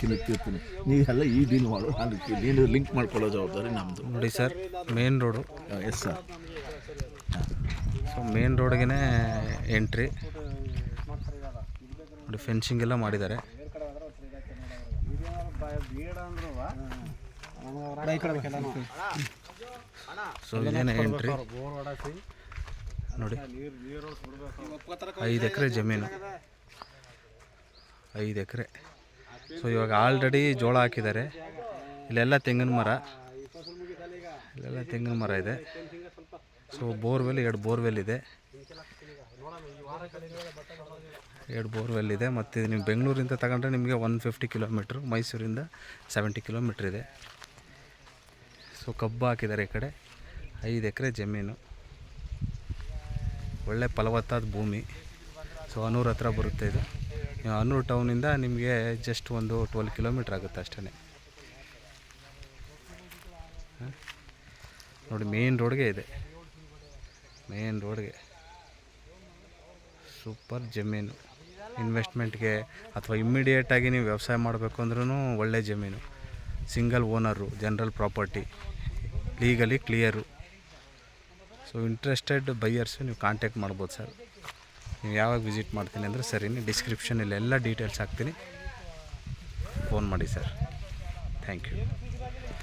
ನಿಂತಿರ್ತೀನಿ ನೀವೆಲ್ಲ ಈ ಡೀಲ್ ಮಾಡು ಅದಕ್ಕೆ ನೀನು ಲಿಂಕ್ ಮಾಡ್ಕೊಳ್ಳೋ ಜವಾಬ್ದಾರಿ ನಮ್ಮದು ನೋಡಿ sir main road yes sir so main ರೋಡ್ಗೆ ಎಂಟ್ರಿ ನೋಡಿ ಫೆನ್ಸಿಂಗ್ ಎಲ್ಲ ಮಾಡಿದ್ದಾರೆ. ಸೊ ಇದೇನೆ ಎಂಟ್ರಿ ನೋಡಿ ಐದು ಎಕರೆ ಜಮೀನು. ಐದು ಎಕರೆ. ಸೊ ಇವಾಗ ಆಲ್ರೆಡಿ ಜೋಳ ಹಾಕಿದ್ದಾರೆ. ಇಲ್ಲೆಲ್ಲ ತೆಂಗಿನ ಮರ. ಇಲ್ಲೆಲ್ಲ ತೆಂಗಿನ ಮರ ಇದೆ. ಸೊ ಬೋರ್ವೆಲ್, ಎರಡು ಬೋರ್ವೆಲ್ ಇದೆ. ಎರಡು ಬೋರ್ವೆಲ್ ಇದೆ. ಮತ್ತು ನೀವು ಬೆಂಗಳೂರಿಂದ ತಗೊಂಡ್ರೆ ನಿಮಗೆ ಒನ್ ಫಿಫ್ಟಿ ಕಿಲೋಮೀಟ್ರ್ ಮೈಸೂರಿಂದ ಸೆವೆಂಟಿ ಕಿಲೋಮೀಟ್ರ್ ಇದೆ. ಸೊ ಕಬ್ಬು ಹಾಕಿದ್ದಾರೆ ಈ ಕಡೆ. ಐದು ಎಕರೆ ಜಮೀನು. ಒಳ್ಳೆ ಫಲವತ್ತಾದ ಭೂಮಿ. ಸೊ ಅನೂರು ಹತ್ರ ಬರುತ್ತೆ ಇದು. ಅನೂರು ಟೌನಿಂದ ನಿಮಗೆ ಜಸ್ಟ್ ಒಂದು ಟ್ವೆಲ್ ಕಿಲೋಮೀಟ್ರ್ ಆಗುತ್ತೆ ಅಷ್ಟೇ ನೋಡಿ ಮೇನ್ ರೋಡ್ಗೆ ಇದೆ. ಮೇನ್ ರೋಡ್ಗೆ ಸೂಪರ್ ಜಮೀನು. ಇನ್ವೆಸ್ಟ್ಮೆಂಟ್ಗೆ ಅಥವಾ ಇಮ್ಮಿಡಿಯೇಟಾಗಿ ನೀವು ವ್ಯವಸಾಯ ಮಾಡಬೇಕು ಅಂದ್ರೂ ಒಳ್ಳೆ ಜಮೀನು. Single owner general property legally clear so interested buyers ನೀವು ಕಾಂಟ್ಯಾಕ್ಟ್ ಮಾಡ್ಬೋದು ಸರ್ ನೀವು ಯಾವಾಗ ವಿಸಿಟ್ ಮಾಡ್ತೀನಿ ಅಂದರೆ ಸರಿ ಡಿಸ್ಕ್ರಿಪ್ಷನಲ್ಲಿ ಎಲ್ಲ ಡೀಟೇಲ್ಸ್ ಹಾಕ್ತೀನಿ. ಫೋನ್ ಮಾಡಿ ಸರ್. Thank you.